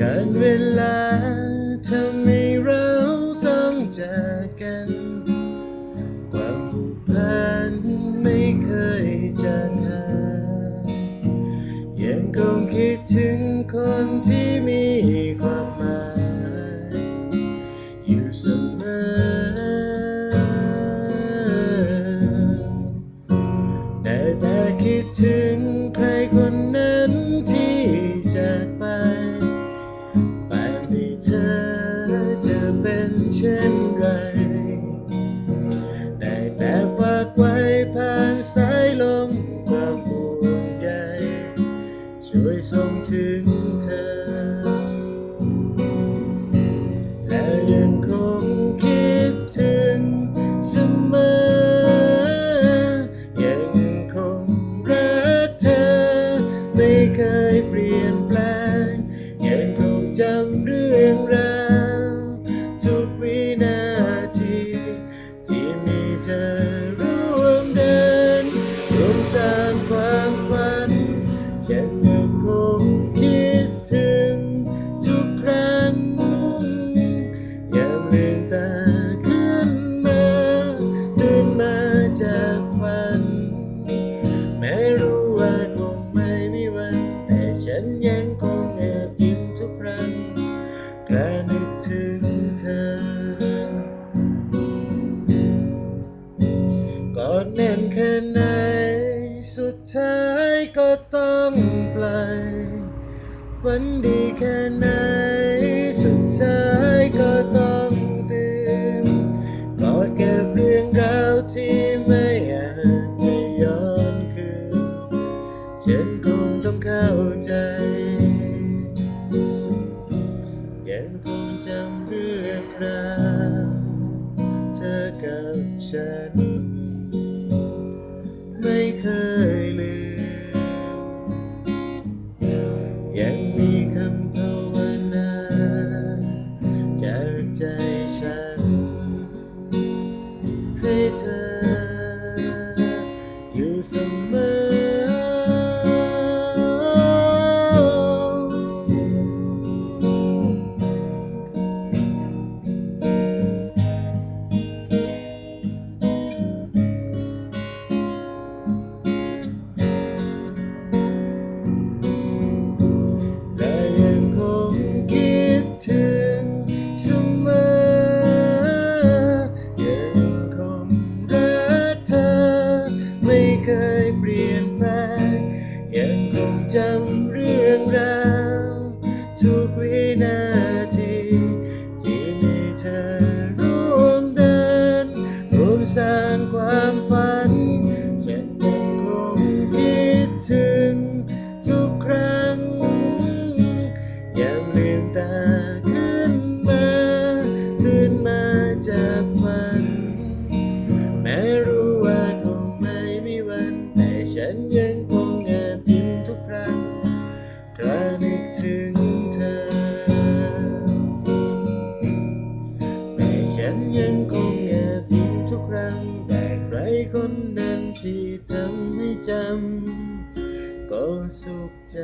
การเวลาทำให้เราต้องจากกัน ความผูกพันไม่เคยจางหายยังคงคิดถึงคนที่มีความ เสมอแต่แต่คิดถึงใครคนนั้นที่จากไปป่านนี้เธอจะเป็นเช่นไร ได้แต่ฝากไว้ผ่านสายลมความห่วงใยช่วยส่งถึง ลี่ยนแปลงยังคงจำเรื่องราวทุกวินาทีที่มีเธอร่วมเดินร่วมสร้างความฝันฉันยังคงคิดถึง ฉันยังคงแอบยิ้มทุกครั้งกระนึกถึงเธอกอดแน่นแค่ไหน สุดท้ายก็ต้องปล่อยฝันดีแค่ไหน สุดท้ายก็ต้องตื่นกอดเก็บเรื่องราวที่ไม่าใจ ยังคงจำเรื่องราวเธอกับฉัน ไม่เคยลืม ยังมีคำภาวนาจากใจฉัน ให้เธอ ความฝัน คนนั้นที่ทำให้จำก็สุขใจ